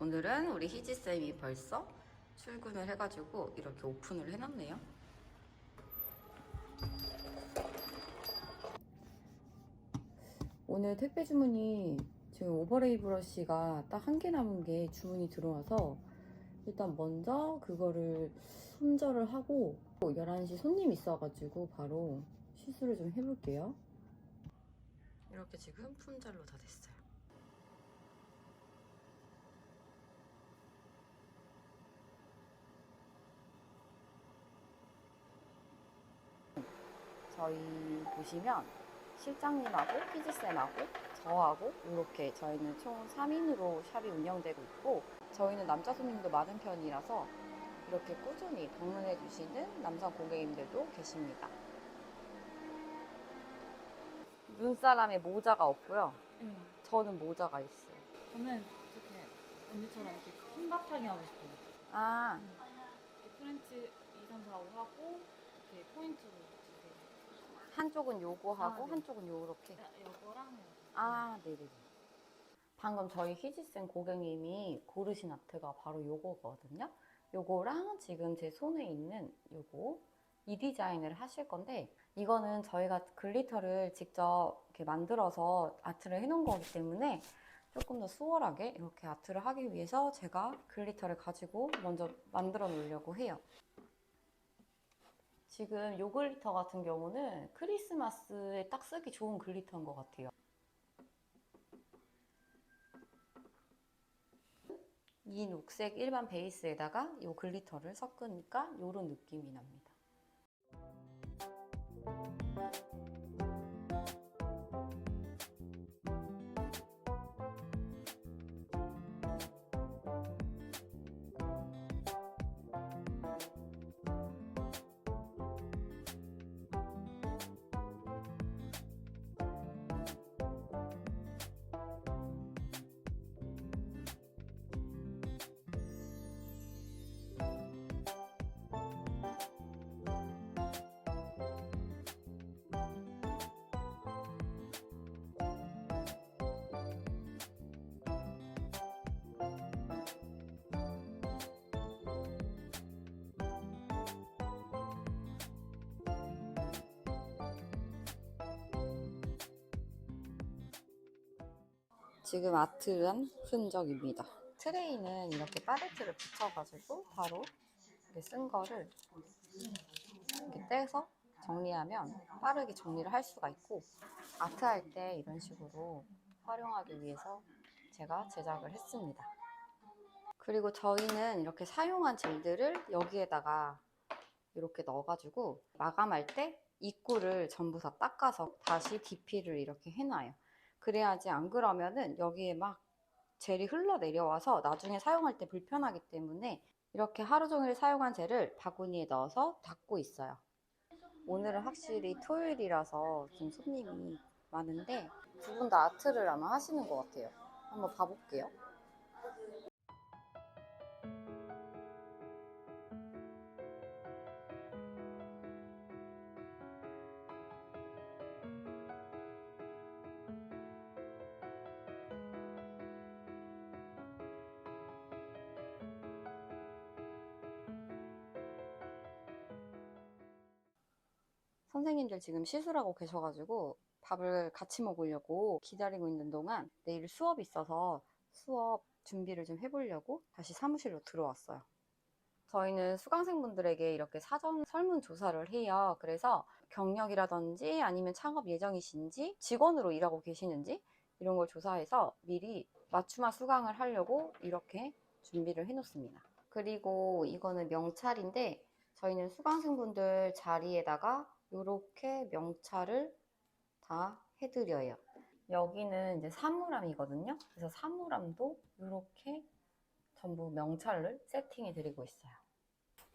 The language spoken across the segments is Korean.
오늘은 우리 희지쌤이 벌써 출근을 해가지고 이렇게 오픈을 해놨네요. 오늘 택배 주문이 지금 오버레이 브러쉬가 딱 한 개 남은 게 주문이 들어와서 일단 먼저 그거를 손절을 하고 11시 손님 있어가지고 바로 시술을 좀 해볼게요. 이렇게 지금 품절로 다 됐어요. 저희 보시면 실장님하고 피지쌤하고 저하고 이렇게 저희는 총 3인으로 샵이 운영되고 있고 저희는 남자 손님도 많은 편이라서 이렇게 꾸준히 방문해 주시는 남성 고객님들도 계십니다. 눈사람에 모자가 없고요. 응. 저는 모자가 있어요. 저는 이렇게 언니처럼 이렇게 한바탕이 하고 싶어요. 아, 이렇게 프렌치 2, 3, 4, 5 하고 이렇게 포인트로. 한쪽은 요거 하고 아, 네. 한쪽은 요렇게. 이거랑 아, 네네. 방금 저희 희지쌤 고객님이 고르신 아트가 바로 요거거든요. 요거랑 지금 제 손에 있는 요거 이 디자인을 하실 건데 이거는 저희가 글리터를 직접 이렇게 만들어서 아트를 해놓은 거기 때문에 조금 더 수월하게 이렇게 아트를 하기 위해서 제가 글리터를 가지고 먼저 만들어 놓으려고 해요. 지금 요 글리터 같은 경우는 크리스마스에 딱 쓰기 좋은 글리터인 것 같아요. 이 녹색 일반 베이스에다가 이 글리터를 섞으니까 이런 느낌이 납니다. 지금 아트한 흔적입니다. 트레이는 이렇게 팔레트를 붙여가지고 바로 이렇게 쓴 거를 이렇게 떼서 정리하면 빠르게 정리를 할 수가 있고 아트 할 때 이런 식으로 활용하기 위해서 제가 제작을 했습니다. 그리고 저희는 이렇게 사용한 젤들을 여기에다가 이렇게 넣어가지고 마감할 때 입구를 전부 다 닦아서 다시 DP를 이렇게 해놔요. 그래야지 안 그러면은 여기에 막 젤이 흘러 내려와서 나중에 사용할 때 불편하기 때문에 이렇게 하루 종일 사용한 젤을 바구니에 넣어서 닦고 있어요. 오늘은 확실히 토요일이라서 좀 손님이 많은데 두 분 다 아트를 아마 하시는 것 같아요. 한번 봐볼게요. 선생님들 지금 시술하고 계셔가지고 밥을 같이 먹으려고 기다리고 있는 동안 내일 수업이 있어서 수업 준비를 좀 해보려고 다시 사무실로 들어왔어요. 저희는 수강생분들에게 이렇게 사전 설문 조사를 해요. 그래서 경력이라든지 아니면 창업 예정이신지 직원으로 일하고 계시는지 이런 걸 조사해서 미리 맞춤화 수강을 하려고 이렇게 준비를 해놓습니다. 그리고 이거는 명찰인데 저희는 수강생분들 자리에다가 이렇게 명찰을 다 해드려요. 여기는 이제 사물함이거든요. 그래서 사물함도 이렇게 전부 명찰을 세팅해 드리고 있어요.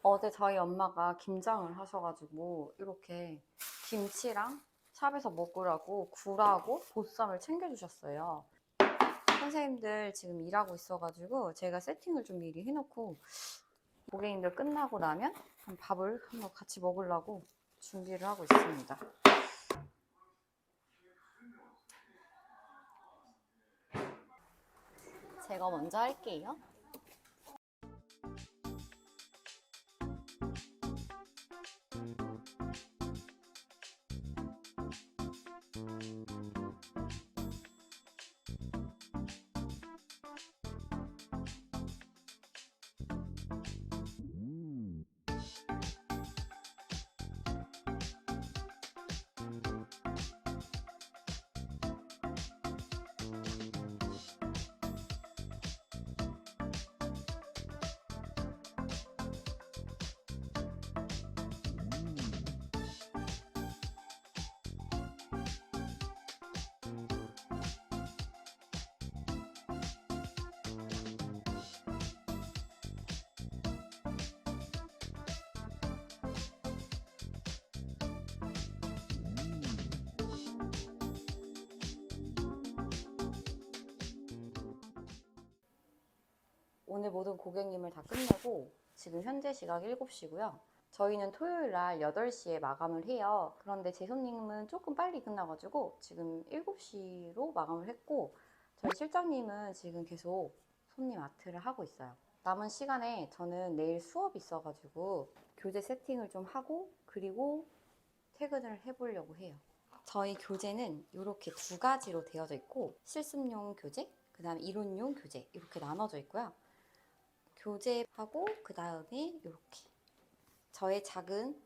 어제 저희 엄마가 김장을 하셔가지고 이렇게 김치랑 샵에서 먹으라고 굴하고 보쌈을 챙겨주셨어요. 선생님들 지금 일하고 있어가지고 제가 세팅을 좀 미리 해놓고 고객님들 끝나고 나면 한 밥을 한번 같이 먹으려고 준비를 하고 있습니다. 제가 먼저 할게요. 오늘 모든 고객님을 다 끝내고 지금 현재 시각 7시고요. 저희는 토요일 날 8시에 마감을 해요. 그런데 제 손님은 조금 빨리 끝나가지고 지금 7시로 마감을 했고 저희 실장님은 지금 계속 손님 아트를 하고 있어요. 남은 시간에 저는 내일 수업이 있어가지고 교재 세팅을 좀 하고 그리고 퇴근을 해보려고 해요. 저희 교재는 이렇게 두 가지로 되어져 있고 실습용 교재, 그 다음에 이론용 교재 이렇게 나눠져 있고요. 교재하고 그 다음에 이렇게 저의 작은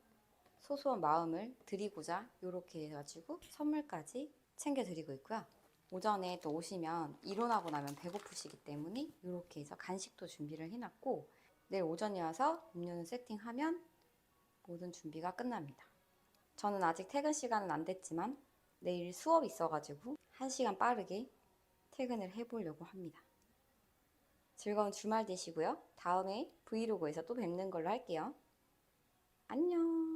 소소한 마음을 드리고자 이렇게 해가지고 선물까지 챙겨드리고 있고요. 오전에 또 오시면 이론하고 나면 배고프시기 때문에 이렇게 해서 간식도 준비를 해놨고 내일 오전에 와서 음료는 세팅하면 모든 준비가 끝납니다. 저는 아직 퇴근 시간은 안 됐지만 내일 수업 있어가지고 한 시간 빠르게 퇴근을 해보려고 합니다. 즐거운 주말 되시고요. 다음에 브이로그에서 또 뵙는 걸로 할게요. 안녕!